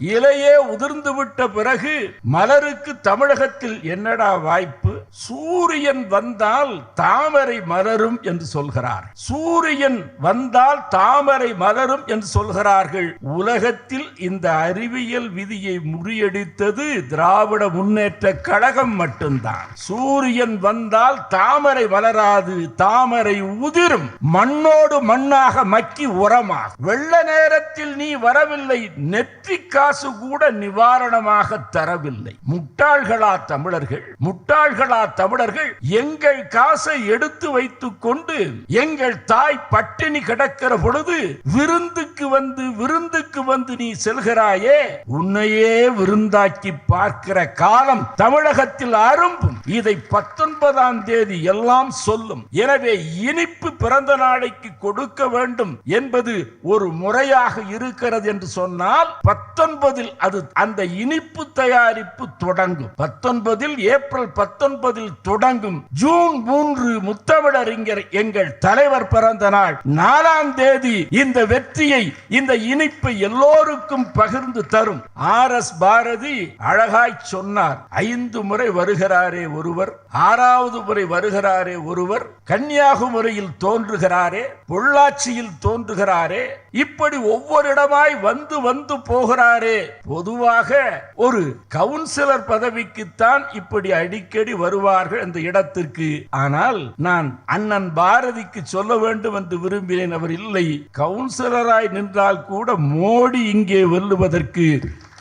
இலையே உதிர்ந்து விட்ட பிறகு மலருக்கு தமிழகத்தில் என்னடா வாய்ப்பு? சூரியன் வந்தால் தாமரை மலரும் என்று சொல்கிறார். சூரியன் வந்தால் தாமரை மலரும் என்று சொல்கிறார்கள். உலகத்தில் இந்த அறிவியல் விதியை முறியடித்தது திராவிட முன்னேற்ற கழகம் மட்டும்தான். சூரியன் வந்தால் தாமரை மலராது தாமரை உதிரும் மண்ணோடு மண்ணாக மக்கி உரமாகும். வெள்ள நேரத்தில் நீ வரவில்லை நெற்றி காசு கூட நிவாரணமாக தரவில்லை. முட்டாள்களா தமிழர்கள்? முட்டாள்களா தமிழர்கள் எங்கள் காசை எடுத்து வைத்துக் கொண்டு எங்கள் தாய் பட்டினி கிடக்கிற பொழுது விருந்துக்கு வந்து விருந்துக்கு வந்து நீ செல்கிறாயே உன்னையே விருந்தாக்கி பார்க்கிற காலம் தமிழகத்தில் அரும்பும். இதை பத்தொன்பதாம் தேதி எல்லாம் சொல்லும். எனவே இனிப்பு பிறந்த நாளைக்கு கொடுக்க வேண்டும் என்பது ஒரு முறையாக இருக்கிறது என்று சொன்னால் பத்தொன்பதில் அது அந்த இனிப்பு தயாரிப்பு தொடங்கும். பத்தொன்பதில் ஏப்ரல் பத்தொன்பது பத்தொன்பதில் தொடங்கும். ஜூன் மூன்று முத்தமிழறிஞர் எங்கள் தலைவர் பிறந்த நாள். நாலாம் தேதி இந்த வெற்றியை இந்த இனிப்பை எல்லோருக்கும் பகிர்ந்து தரும். ஆர் எஸ் பாரதி அழகாய் சொன்னார். ஐந்து முறை வருகிறாரே ஒருவர் ஆறாவது முறை வருகிறாரே ஒருவர் கன்னியாகுமரியில் தோன்றுகிறாரே பொள்ளாச்சியில் தோன்றுகிறாரே இப்படி ஒவ்வொரு இடமாய் வந்து வந்து போகிறாரே. பொதுவாக ஒரு கவுன்சிலர் பதவிக்குத்தான் இப்படி அடிக்கடி வருவார்கள் அந்த இடத்திற்கு. ஆனால் நான் அண்ணன் பாரதிக்கு சொல்ல வேண்டும் என்று விரும்பினேன். அவர் இல்லை. கவுன்சிலராய் நின்றால் கூட மோடி இங்கே வெல்லுவதற்கு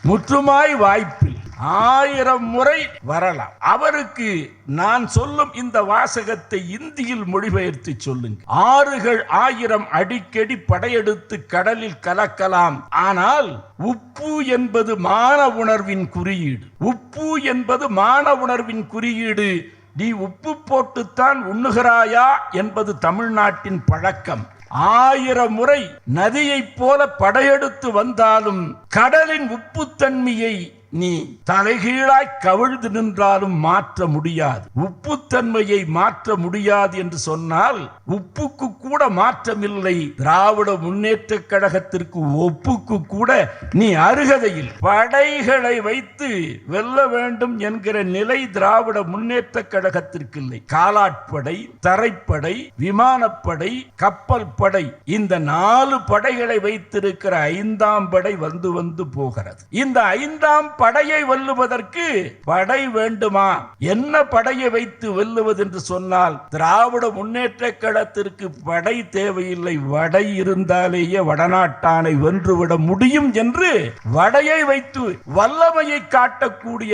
முற்றுமாய் வாய்ப்பில் ஆயிரம் முறை வரலாம். அவருக்கு நான் சொல்லும் இந்த வாசகத்தை இந்தியில் மொழிபெயர்த்து சொல்லுங்க. ஆறுகள் ஆயிரம் அடிக்கடி படையெடுத்து கடலில் கலக்கலாம். ஆனால் உப்பு என்பது மான உணர்வின் குறியீடு. உப்பு என்பது மான உணர்வின் குறியீடு. நீ உப்பு போட்டுத்தான் உண்ணுகிறாயா என்பது தமிழ்நாட்டின் பழக்கம். ஆயிரம் முறை நதியைப் போல படையெடுத்து வந்தாலும் கடலின் உப்புத்தன்மையை நீ தலைகீழாய் கவிழ்ந்து நின்றாலும் மாற்ற முடியாது. உப்புத்தன்மையை மாற்ற முடியாது என்று சொன்னால் உப்புக்கு கூட மாற்றமில்லை. திராவிட முன்னேற்ற கழகத்திற்கு ஒப்புக்கு கூட நீ அருகதையில். படைகளை வைத்து வெல்ல வேண்டும் என்கிற நிலை திராவிட முன்னேற்ற கழகத்திற்கு இல்லை காலாட்படை தரைப்படை விமானப்படை கப்பல் படை இந்த நாலு படைகளை வைத்திருக்கிற ஐந்தாம் படை வந்து வந்து போகிறது. இந்த ஐந்தாம் படையை வெல்லுவதற்கு படை வேண்டுமா? என்ன படையை வைத்து வெல்லுவது என்று சொன்னால் திராவிட முன்னேற்ற கழகத்திற்கு படை தேவையில்லை. வடை இருந்தாலேயே வடநாட்டானை வென்றுவிட முடியும் என்று வடையை வைத்து வல்லமையை காட்டக்கூடிய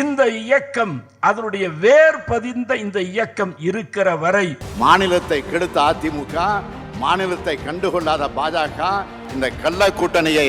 இந்த இயக்கம் அதனுடைய வேர் பதிந்த இந்த இயக்கம் இருக்கிற வரை மாநிலத்தை கெடுத்த அதிமுக மாநிலத்தை கண்டுகொள்ளாத பாஜக இந்த கள்ள கூட்டணியை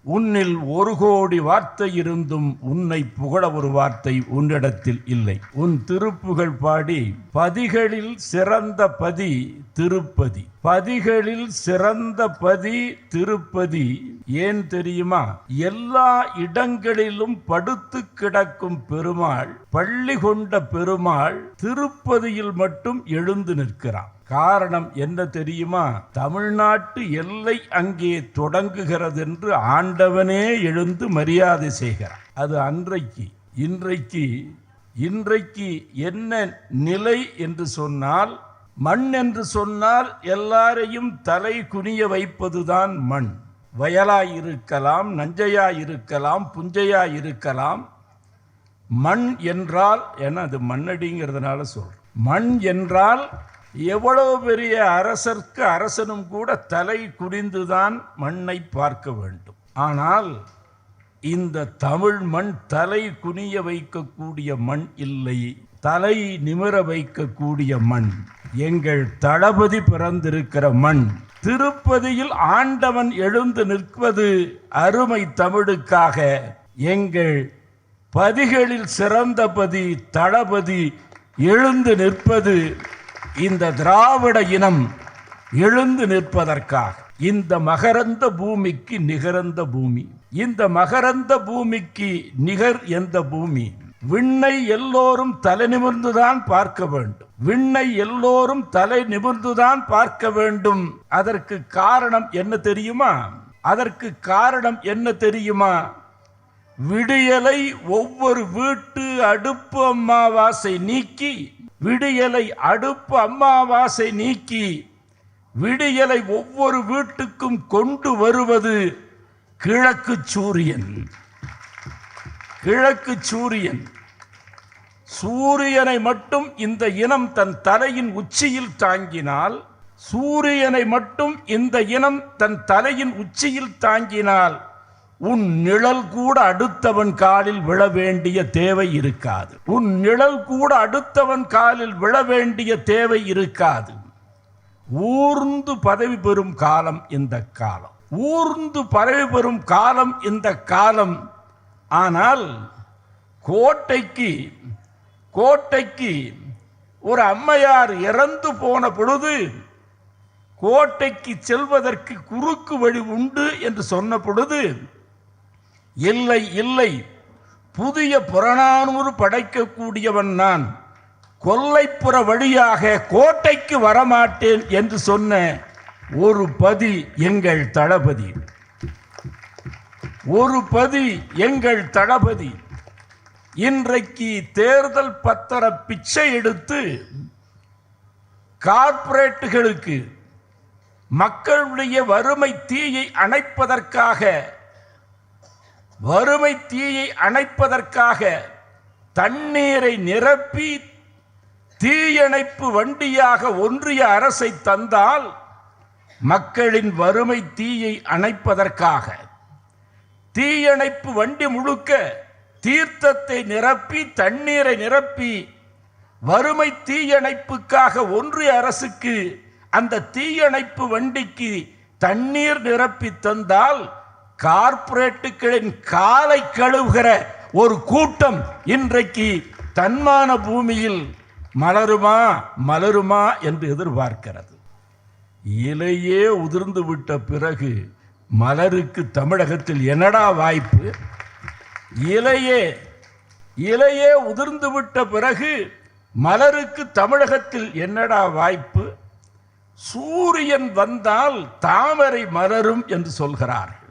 உன்னில் ஒரு கோடி வார்த்தை இருந்தும் உன்னை புகழ ஒரு வார்த்தை உன்னிடத்தில் இல்லை. உன் திருப்புகழ் பாடி பதிகளில் சிறந்த பதி திருப்பதி. பதிகளில் சிறந்த பதி திருப்பதி. ஏன் தெரியுமா? எல்லா இடங்களிலும் படுத்து கிடக்கும் பெருமாள் பள்ளி கொண்ட பெருமாள் திருப்பதியில் மட்டும் எழுந்து நிற்கிறான். காரணம் என்ன தெரியுமா? தமிழ்நாட்டு எல்லை அங்கே தொடங்குகிறது என்று ஆண் ஆண்டவனே எழுந்து மரியாதை செய்கிறான் அது அன்றைக்கு இன்றைக்கு இன்றைக்கு என்ன நிலை என்று சொன்னால் மண் என்று சொன்னால் எல்லாரையும் தலை குனிய வைப்பதுதான் மண். வயலாய் இருக்கலாம் நஞ்சையாய் இருக்கலாம் புஞ்சையாய் இருக்கலாம். மண் என்றால் என அது மண்ணடிங்கிறதுனால சொல்கிறேன் மண் என்றால் எவ்வளவு பெரிய அரசர்க்கு அரசனும் கூட தலை குனிந்துதான் மண்ணை பார்க்க வேண்டும். ஆனால் இந்த தமிழ் மண் தலை குனிய வைக்கக்கூடிய மண் இல்லை தலை நிமிர வைக்கக்கூடிய மண். எங்கள் தளபதி பிறந்திருக்கிற மண். திருப்பதியில் ஆண்டவன் எழுந்து நிற்பது அருமை தமிழுக்காக. எங்கள் பதிகளில் சிறந்த பதி தளபதி எழுந்து நிற்பது இந்த திராவிட இனம் எழுந்து நிற்பதற்காக. இந்த மகரந்த பூமிக்கு நிகரந்த பூமி. இந்த மகரந்த பூமிக்கு நிகர் எந்த பூமி? விண்ணை எல்லோரும் தலை நிமிர்ந்துதான் பார்க்க வேண்டும். விண்ணை எல்லோரும் தலை நிமிர்ந்துதான் பார்க்க வேண்டும். அதற்கு காரணம் என்ன தெரியுமா? அதற்கு காரணம் என்ன தெரியுமா? விடியலை ஒவ்வொரு வீட்டு அடுப்பு அம்மாவாசை நீக்கி விடியலை அடுப்பு அம்மாவாசை நீக்கி விடியலை ஒவ்வொரு வீட்டுக்கும் கொண்டு வருவது கிழக்கு சூரியன். கிழக்கு சூரியன். சூரியனை மட்டும் இந்த இனம் தன் தலையின் உச்சியில் தாங்கினால் சூரியனை மட்டும் இந்த இனம் தன் தலையின் உச்சியில் தாங்கினால் உன் நிழல் கூட அடுத்தவன் காலில் விழ வேண்டிய தேவை இருக்காது. உன் நிழல் கூட அடுத்தவன் காலில் விழ வேண்டிய தேவை இருக்காது. ஊர்ந்து பதவி பெறும் காலம் இந்த காலம். ஊர்ந்து பதவி பெறும் காலம் இந்த காலம். ஆனால் கோட்டைக்கு கோட்டைக்கு ஒரு அம்மையார் இறந்து போன பொழுது கோட்டைக்கு செல்வதற்கு குறுக்கு வழி உண்டு என்று சொன்ன பொழுது இல்லை இல்லை புதிய புறநானூறு படைக்கக்கூடியவன் நான். கொல்லைப்புற வழியாக கோட்டைக்கு வரமாட்டேன் என்று சொன்ன ஒரு பதி எங்கள் தளபதி. ஒரு பதி எங்கள் தளபதி. இன்றைக்கு தேர்தல் பத்திர பிச்சை எடுத்து கார்ப்பரேட்டுகளுக்கு மக்களுடைய வறுமை தீயை அணைப்பதற்காக வறுமை தீயை அணைப்பதற்காக தண்ணீரை நிரப்பி தீயணைப்பு வண்டியாக ஒன்றிய அரசை தந்தால் மக்களின் வறுமை தீயை அணைப்பதற்காக. தீயணைப்பு வண்டி முழுக்க தீர்த்தத்தை நிரப்பி தண்ணீரை நிரப்பி வறுமை தீயணைப்புக்காக ஒன்றிய அரசுக்கு அந்த தீயணைப்பு வண்டிக்கு தண்ணீர் நிரப்பி தந்தால் கார்ப்பரேட்டுகளின் காலை கழுவுகிற ஒரு கூட்டம் இன்றைக்கு தன்மான பூமியில் மலருமா? மலருமா என்று எதிர்பார்க்கிறது. இலையே உதிர்ந்து விட்ட பிறகு மலருக்கு தமிழகத்தில் என்னடா வாய்ப்பு? இலையே இலையே உதிர்ந்து விட்ட பிறகு மலருக்கு தமிழகத்தில் என்னடா வாய்ப்பு? சூரியன் வந்தால் தாமரை மலரும் என்று சொல்கிறார்கள்.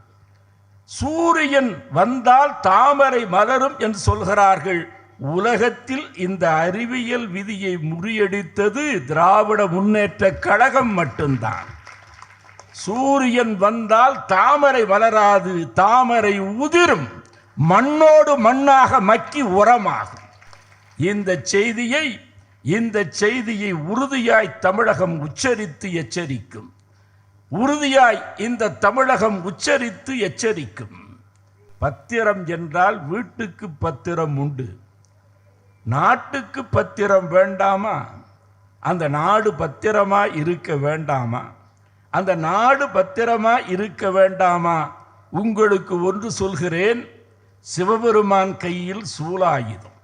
சூரியன் வந்தால் தாமரை மலரும் என்று சொல்கிறார்கள். உலகத்தில் இந்த அறிவியல் விதியை முறியடித்தது திராவிட முன்னேற்ற கழகம் மட்டும்தான். சூரியன் வந்தால் தாமரை வளராது தாமரை உதிரும் மண்ணோடு மண்ணாக மக்கி உரமாகும். இந்த செய்தியை இந்த செய்தியை உறுதியாய் தமிழகம் உச்சரித்து எச்சரிக்கும். உறுதியாய் இந்த தமிழகம் உச்சரித்து எச்சரிக்கும். பத்திரம் என்றால் வீட்டுக்கு பத்திரம் உண்டு. நாட்டுக்கு பத்திரம் வேண்டாமா? அந்த நாடு பத்திரமா இருக்க வேண்டாமா? அந்த நாடு பத்திரமா இருக்க வேண்டாமா? உங்களுக்கு ஒன்று சொல்கிறேன் சிவபெருமான் கையில் சூலாயுதம்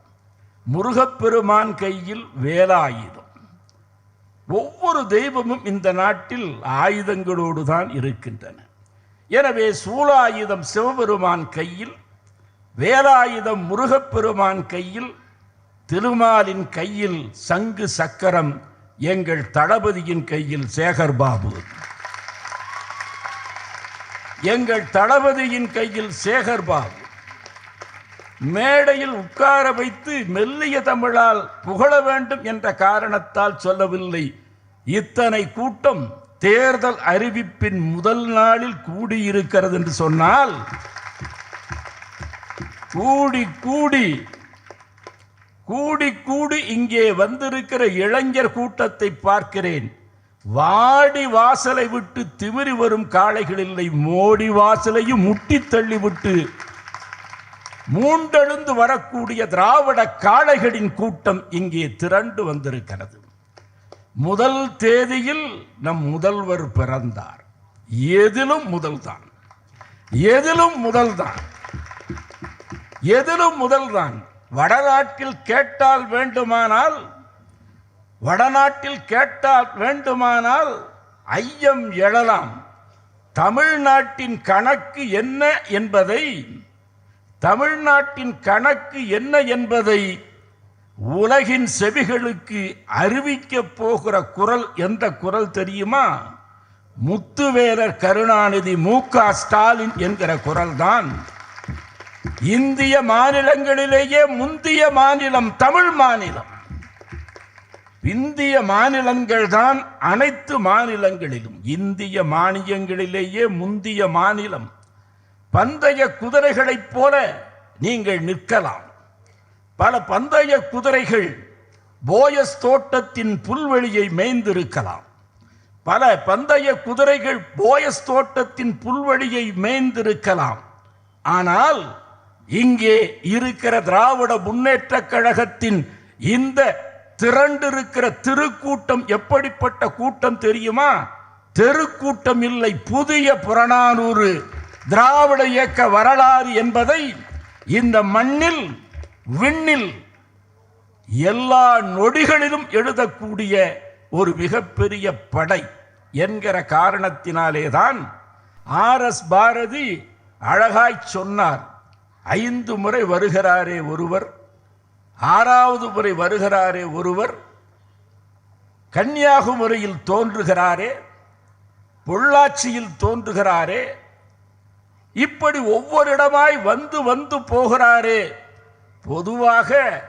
முருகப்பெருமான் கையில் வேலாயுதம். ஒவ்வொரு தெய்வமும் இந்த நாட்டில் ஆயுதங்களோடு தான் இருக்கின்றன. எனவே சூலாயுதம் சிவபெருமான் கையில் வேலாயுதம் முருகப்பெருமான் கையில் திருமாலின் கையில் சங்கு சக்கரம் எங்கள் தளபதியின் கையில் சேகர் பாபு. எங்கள் தளபதியின் கையில் சேகர் பாபு. மேடையில் உட்கார வைத்து மெல்லிய தமிழால் புகழ வேண்டும் என்ற காரணத்தால் சொல்லவில்லை. இத்தனை கூட்டம் தேர்தல் அறிவிப்பின் முதல் நாளில் கூடியிருக்கிறது என்று சொன்னால் கூடி கூடி கூடி கூடி இங்கே வந்திருக்கிற இளைஞர் கூட்டத்தை பார்க்கிறேன். வாடி வாசலை விட்டு திமிரி வரும் காளைகள் இல்லை. மோடி வாசலையும் முட்டி தள்ளிவிட்டு மூண்டெழுந்து வரக்கூடிய திராவிட காளைகளின் கூட்டம் இங்கே திரண்டு வந்திருக்கிறது. முதல் தேதியில் நம் முதல்வர் பிறந்தார். எதிலும் முதல்தான். எதிலும் முதல்தான். எதிலும் முதல்தான். வடநாட்டில் கேட்டால் வேண்டுமானால் வடநாட்டில் கேட்டால் வேண்டுமானால் ஐயம் எழலாம். தமிழ்நாட்டின் கணக்கு என்ன என்பதை தமிழ்நாட்டின் கணக்கு என்ன என்பதை உலகின் செவிகளுக்கு அறிவிக்க போகிற குரல் எந்த குரல் தெரியுமா? முத்துவேலர் கருணாநிதி மு க ஸ்டாலின் என்கிற குரல்தான். இந்திய மாநிலங்களிலேயே முந்திய மாநிலம் தமிழ் மாநிலம். இந்திய மாநிலங்கள் தான் அனைத்து மாநிலங்களிலும் இந்திய மானியங்களிலேயே முந்திய மாநிலம். பந்தய குதிரைகளைப் போல நீங்கள் நிற்கலாம். பல பந்தய குதிரைகள் போயஸ் தோட்டத்தின் புல்வெளியை மேய்ந்திருக்கலாம். பல பந்தய குதிரைகள் போயஸ் தோட்டத்தின் புல்வெளியை மேய்ந்திருக்கலாம். ஆனால் இங்கே இருக்கிற திராவிட முன்னேற்ற கழகத்தின் இந்த திரண்டிருக்கிற திருக்கூட்டம் எப்படிப்பட்ட கூட்டம் தெரியுமா? தெருக்கூட்டம் இல்லை புதிய புறநானூறு திராவிட இயக்க வரலாறு என்பதை இந்த மண்ணில் விண்ணில் எல்லா நொடிகளிலும் எழுதக்கூடிய ஒரு மிகப்பெரிய படை என்கிற காரணத்தினாலேதான் ஆர் எஸ் பாரதி அழகாய் சொன்னார். ஐந்து முறை வருகிறாரே ஒருவர் ஆறாவது முறை வருகிறாரே ஒருவர் கன்னியாகுமரியில் தோன்றுகிறாரே பொள்ளாச்சியில் தோன்றுகிறாரே இப்படி ஒவ்வொரு இடமாய் வந்து வந்து போகிறாரே பொதுவாக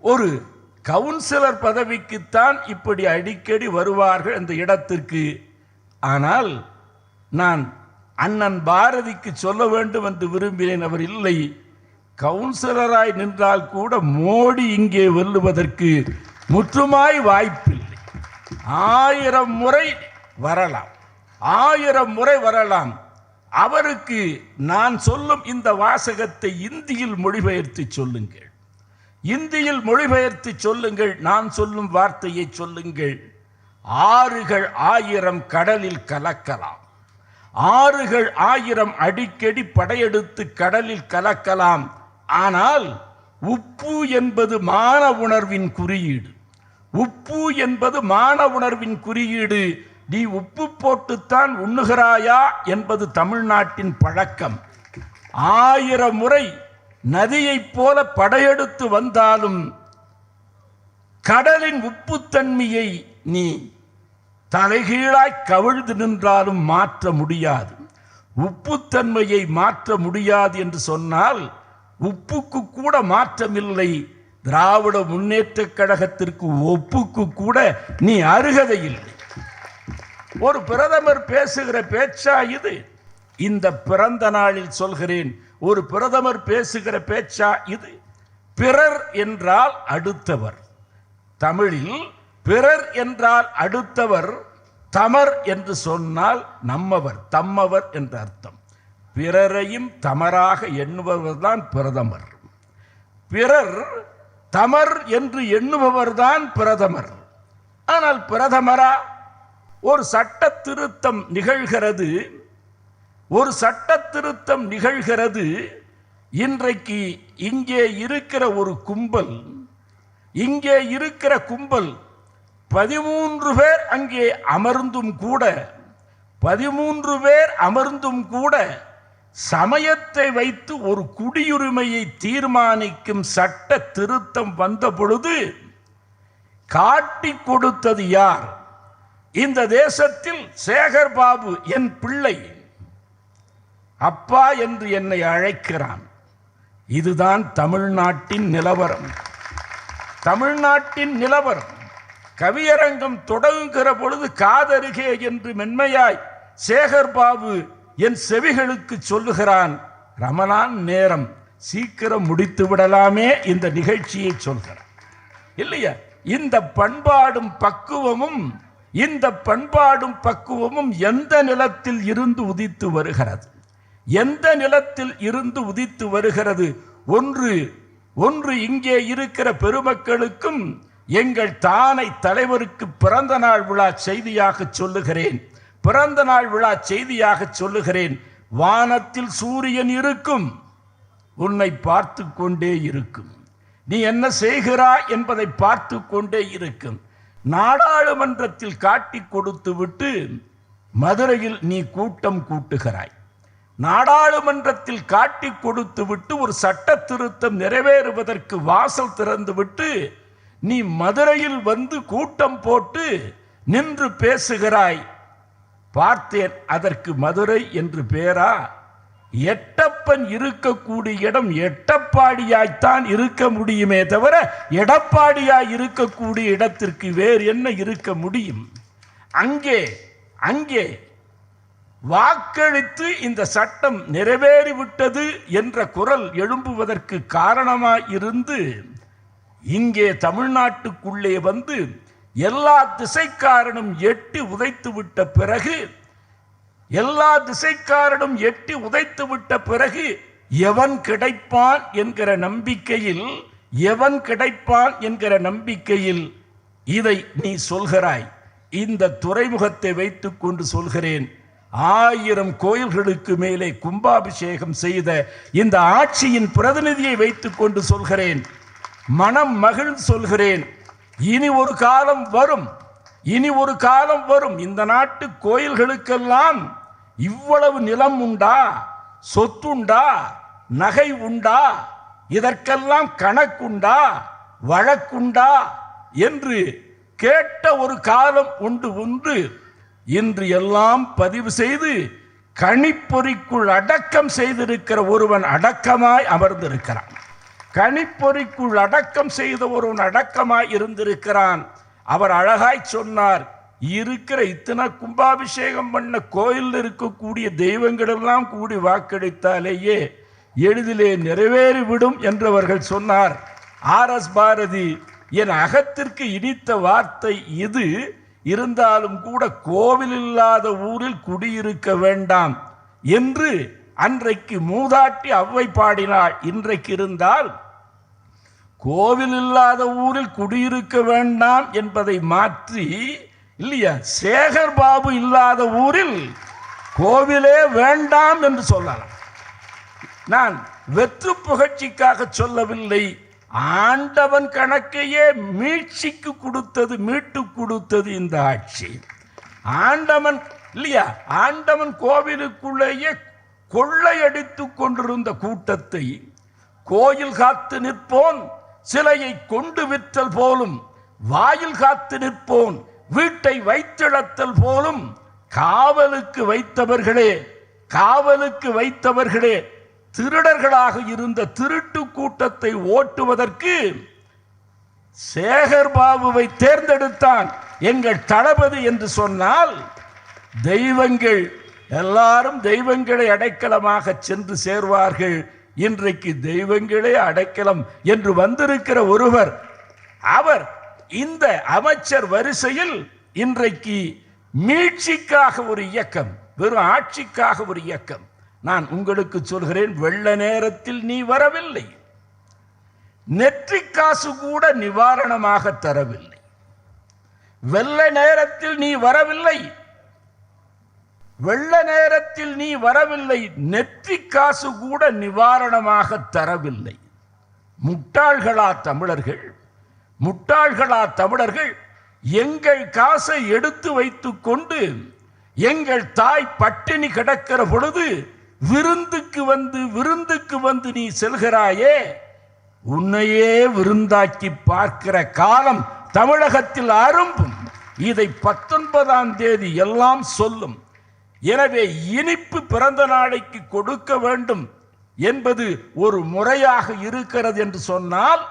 ஒரு கவுன்சிலர் பதவிக்குத்தான் இப்படி அடிக்கடி வருவார்கள் அந்த இடத்திற்கு. ஆனால் நான் அண்ணன் பாரதிக்கு சொல்ல வேண்டும் என்று விரும்பினேன். அவர் இல்லை. கவுன்சிலராய் நின்றால் கூட மோடி இங்கே வெல்லுவதற்கு முற்றுமாய் வாய்ப்பில்லை. ஆயிரம் முறை வரலாம். ஆயிரம் முறை வரலாம். அவருக்கு நான் சொல்லும் இந்த வாசகத்தை இந்தியில் மொழிபெயர்த்து சொல்லுங்கள். இந்தியில் மொழிபெயர்த்து சொல்லுங்கள். நான் சொல்லும் வார்த்தையை சொல்லுங்கள். ஆறுகள் ஆயிரம் கடலில் கலக்கலாம். ஆறுகள் ஆயிரம் அடிக்கடி படையெடுத்து கடலில் கலக்கலாம். ஆனால் உப்பு என்பது மான உணர்வின் குறியீடு. உப்பு என்பது மான உணர்வின் குறியீடு. நீ உப்பு போட்டுத்தான் உண்ணுகிறாயா என்பது தமிழ்நாட்டின் பழக்கம். ஆயிரம் முறை நதியைப் போல படையெடுத்து வந்தாலும் கடலின் உப்புத்தன்மையை நீ தலைகீழாய் கவிழ்ந்து நின்றாலும் மாற்ற முடியாது. உப்புத்தன்மையை மாற்ற முடியாது என்று சொன்னால் உப்புக்கு கூட மாற்றமில்லை. திராவிட முன்னேற்ற கழகத்திற்கு ஒப்புக்கு கூட நீ அருகதை இல்லை ஒரு பிரதமர் பேசுகிற பேச்சா இது? இந்த பிறந்த நாளில் சொல்கிறேன் ஒரு பிரதமர் பேசுகிற பேச்சா இது? பிறர் என்றால் அடுத்தவர். தமிழில் பிறர் என்றால் அடுத்தவர் தமர் என்று சொன்னால் நம்மவர் தம்மவர் என்ற அர்த்தம். பிறரையும் தமராக எண்ணுபவர்தான் பிரதமர். பிறர் தமர் என்று எண்ணுபவர்தான் பிரதமர். ஆனால் பிரதமரா? ஒரு சட்ட திருத்தம் நிகழ்கிறது. ஒரு சட்ட திருத்தம் நிகழ்கிறது. இன்றைக்கு இங்கே இருக்கிற ஒரு கும்பல் இங்கே இருக்கிற கும்பல் பதிமூன்று பேர் அங்கே அமர்ந்தும் கூட பதிமூன்று பேர் அமர்ந்தும் கூட சமயத்தை வைத்து ஒரு குடியுரிமையை தீர்மானிக்கும் சட்ட திருத்தம் வந்த பொழுது காட்டி கொடுத்தது யார்? இந்த தேசத்தில் சேகர் பாபு என் பிள்ளை. அப்பா என்று என்னை அழைக்கிறான். இதுதான் தமிழ்நாட்டின் நிலவரம். தமிழ்நாட்டின் நிலவரம். கவியரங்கம் தொடங்குகிற பொழுது காதருகே என்று மென்மையாய் சேகர் பாபு என் செவிகளுக்கு சொல்லுகிறான் ரமணான் நேரம் சீக்கிரம் முடித்து விடலாமே இந்த நிகழ்ச்சியை சொல்கிறான். இல்லையா? இந்த பண்பாடும் பக்குவமும் இந்த பண்பாடும் பக்குவமும் எந்த நிலத்தில் இருந்து உதித்து வருகிறது? எந்த நிலத்தில் இருந்து உதித்து வருகிறது? ஒன்று ஒன்று இங்கே இருக்கிற பெருமக்களுக்கும் எங்கள் தானை தலைவருக்கு பிறந்த நாள் விழா செய்தியாக சொல்லுகிறேன். பிறந்த நாள் விழா செய்தியாக சொல்லுகிறேன். வானத்தில் சூரியன் இருக்கும். உன்னை பார்த்து கொண்டே இருக்கும். நீ என்ன செய்கிறாய் என்பதை பார்த்து கொண்டே இருக்கும். நாடாளுமன்றத்தில் காட்டி கொடுத்து விட்டு மதுரையில் நீ கூட்டம் கூட்டுகிறாய். நாடாளுமன்றத்தில் காட்டி கொடுத்து விட்டு ஒரு சட்ட திருத்தம் நிறைவேறுவதற்கு வாசல் திறந்துவிட்டு நீ மதுரையில் வந்து கூட்டம் போட்டு நின்று பேசுகிறாய். பார்த்தேன் அதற்கு மதுரை என்று பேரா. எட்டப்பன் இருக்கக்கூடிய இடம் எட்டப்பாடியாய்த்தான் இருக்க முடியுமே தவிர எடப்பாடியாய் இருக்கக்கூடிய இடத்திற்கு வேறு என்ன இருக்க முடியும்? அங்கே அங்கே வாக்களித்து இந்த சட்டம் நிறைவேறிவிட்டது என்ற குரல் எழும்புவதற்கு காரணமாய் இருந்து இங்கே தமிழ்நாட்டுக்குள்ளே வந்து எல்லா திசைக்காரனும் எட்டி உதைத்து விட்ட பிறகு எல்லா திசைக்காரனும் எட்டி உதைத்து விட்ட பிறகு எவன் கிடைப்பான் என்கிற நம்பிக்கையில் எவன் கிடைப்பான் என்கிற நம்பிக்கையில் இதை நீ சொல்கிறாய். இந்த துறைமுகத்தை வைத்துக் கொண்டு சொல்கிறேன். ஆயிரம் கோயில்களுக்கு மேலே கும்பாபிஷேகம் செய்த இந்த ஆட்சியின் பிரதிநிதியை வைத்துக் கொண்டு சொல்கிறேன். மனம் மகிழ்ந்து சொல்கிறேன். இனி ஒரு காலம் வரும். இனி ஒரு காலம் வரும். இந்த நாட்டு கோயில்களுக்கெல்லாம் இவ்வளவு நிலம் உண்டா? சொத்துண்டா? நகை உண்டா? இதற்கெல்லாம் கணக்குண்டா? வழக்குண்டா? என்று கேட்ட ஒரு காலம் உண்டு உண்டு. இன்று எல்லாம் பதிவு செய்து கணிப்பொறிக்குள் அடக்கம் செய்திருக்கிற ஒருவன் அடக்கமாய் அமர்ந்திருக்கிறான். கணிப்பொறிக்குள் அடக்கம் செய்த ஒருவன் அடக்கமாய் இருந்திருக்கிறான். அவர் அழகாய் சொன்னார் இருக்கிற இத்தனை கும்பாபிஷேகம் பண்ண கோயிலில் இருக்கக்கூடிய தெய்வங்களெல்லாம் கூடி வாக்களித்தாலேயே எளிதிலே நிறைவேறிவிடும் என்றவர்கள் சொன்னார். ஆர். எஸ். பாரதி என் அகத்திற்கு இடித்த வார்த்தை இது. இருந்தாலும் கூட கோவில் இல்லாத ஊரில் குடியிருக்க வேண்டாம் என்று அன்றைக்கு மூதாட்டி அவ்வை பாடினாள். இன்றைக்கு இருந்தால் கோவில் இல்லாத ஊரில் குடியிருக்க வேண்டாம் என்பதை மாற்றி இல்லையா? சேகர் பாபு இல்லாத ஊரில் கோவிலே வேண்டாம் என்று சொல்லலாம். நான் வெற்று புகழ்ச்சிக்காக சொல்லவில்லை. ஆண்டவன் கணக்கையே மீட்சிக்கு கொடுத்தது மீட்டு கொடுத்தது இந்த ஆட்சி. ஆண்டவன் இல்லையா? ஆண்டவன் கோவிலுக்குள்ளேயே கொள்ளையடித்து கொண்டிருந்த கூட்டத்தை கோயில் காத்து நிற்போன் சிலையை கொண்டு விற்றல் போலும் வாயில் காத்து நிற்போன் வீட்டை வைத்திழத்தல் போலும் காவலுக்கு வைத்தவர்களே காவலுக்கு வைத்தவர்களே திருடர்களாக இருந்த திருட்டு கூட்டத்தை ஓட்டுவதற்கு சேகர் பாபுவை தேர்ந்தெடுத்தான் எங்கள் தளபதி என்று சொன்னால் தெய்வங்கள் எல்லாரும் தெய்வங்களை அடைக்கலமாக சென்று சேர்வார்கள் இன்றைக்கு தெய்வங்களே அடைக்கலம் என்று வந்திருக்கிற ஒருவர் அவர் இந்த அமைச்சர் வரிசையில் இன்றைக்கு மீட்சிக்காக ஒரு இயக்கம் வெறும் ஆட்சிக்காக ஒரு இயக்கம். நான் உங்களுக்கு சொல்கிறேன் வெள்ள நேரத்தில் நீ வரவில்லை. நெற்றி காசு கூட நிவாரணமாக தரவில்லை. வெள்ள நேரத்தில் நீ வரவில்லை. வெள்ள நேரத்தில் நீ வரவில்லை நெற்றி காசு கூட நிவாரணமாக தரவில்லை. முட்டாள்களா தமிழர்கள்? முட்டாள்களா தமிழர்கள் எங்கள் காசை எடுத்து வைத்துக் கொண்டு எங்கள் தாய் பட்டினி கிடக்கிற பொழுது விருந்துக்கு வந்து விருந்துக்கு வந்து நீ செல்கிறாயே உன்னையே விருந்தாக்கி பார்க்கிற காலம் தமிழகத்தில் அரும்பும். இதை பத்தொன்பதாம் தேதி எல்லாம் சொல்லும். எனவே இனிப்பு பிறந்த நாளைக்கு கொடுக்க வேண்டும் என்பது ஒரு முறையாக இருக்கிறது என்று சொன்னால்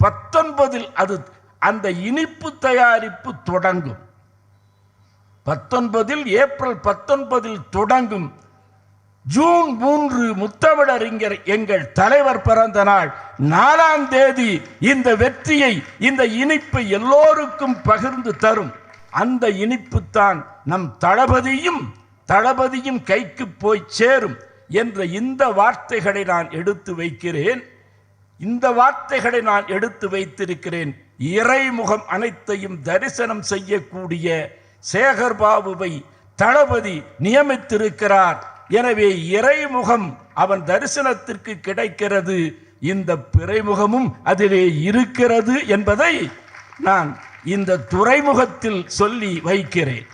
பத்தொன்பதில் அது அந்த இனிப்பு தயாரிப்பு தொடங்கும். பத்தொன்பதில் ஏப்ரல் பத்தொன்பதில் தொடங்கும். ஜூன் மூன்று முத்தமிழறிஞர் எங்கள் தலைவர் பிறந்த நாள். நாலாம் தேதி இந்த வெற்றியை இந்த இனிப்பை எல்லோருக்கும் பகிர்ந்து தரும். அந்த இனிப்புத்தான் நம் தளபதியும் தளபதியும் கைக்கு போய் சேரும் என்ற இந்த வார்த்தைகளை நான் எடுத்து வைக்கிறேன். இந்த வார்த்தைகளை நான் எடுத்து வைத்திருக்கிறேன். இறைமுகம் அனைத்தையும் தரிசனம் செய்யக்கூடிய சேகர்பாபுவை தளபதி நியமித்திருக்கிறார். எனவே இறைமுகம் அவன் தரிசனத்திற்கு கிடைக்கிறது. இந்த பிறைமுகமும் அதிலே இருக்கிறது என்பதை நான் இந்த துறைமுகத்தில் சொல்லி வைக்கிறேன்.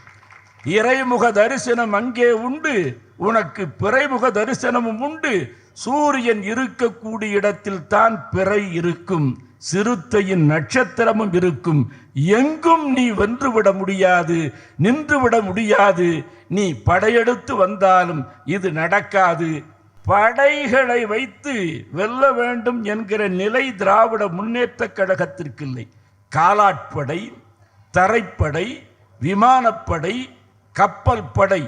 இறைமுக தரிசனம் அங்கே உண்டு. உனக்கு பிறைமுக தரிசனமும் உண்டு. சூரியன் இருக்கக்கூடிய இடத்தில் தான் பிறை இருக்கும். சிறுத்தையின் நட்சத்திரமும் இருக்கும். எங்கும் நீ வென்றுவிட முடியாது. நின்றுவிட முடியாது. நீ படையெடுத்து வந்தாலும் இது நடக்காது. படைகளை வைத்து வெல்ல வேண்டும் என்கிற நிலை திராவிட முன்னேற்ற கழகத்திற்கு இல்லை காலாட்படை தரைப்படை விமானப்படை கப்பல் படை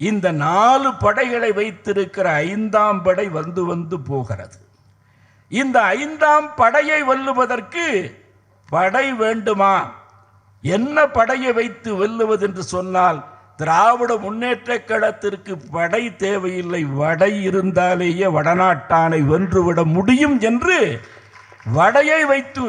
இந்த நாலு படைகளை வைத்திருக்கிற ஐந்தாம் படை வந்து வந்து போகிறது. இந்த ஐந்தாம் படையை வெல்லுவதற்கு படை வேண்டுமா? என்ன படையை வைத்து வெல்லுவது என்று சொன்னால் திராவிட முன்னேற்ற கழகத்திற்கு படை தேவையில்லை. வடை இருந்தாலேயே வடநாட்டானை வென்றுவிட முடியும் என்று வடையை வைத்து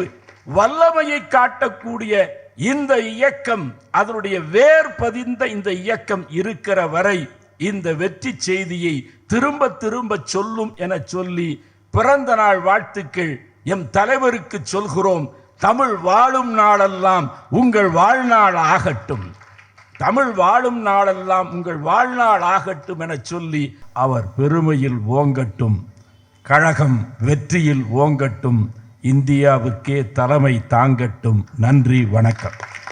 வல்லமையை காட்டக்கூடிய இந்த இயக்கம் அதனுடைய வேர் பதிந்த இந்த இயக்கம் இருக்கிற வரை இந்த வெற்றி செய்தியை திரும்ப திரும்ப சொல்லும் என சொல்லி பிறந்த நாள் வாழ்த்துக்கள் எம் தலைவருக்கு சொல்கிறோம். தமிழ் வாழும் நாளெல்லாம் உங்கள் வாழ்நாள் ஆகட்டும். தமிழ் வாழும் நாளெல்லாம் உங்கள் வாழ்நாள் ஆகட்டும் என சொல்லி அவர் பெருமையில் ஓங்கட்டும். கழகம் வெற்றியில் ஓங்கட்டும். இந்தியாவுக்கே தலைமை தாங்கட்டும். நன்றி வணக்கம்.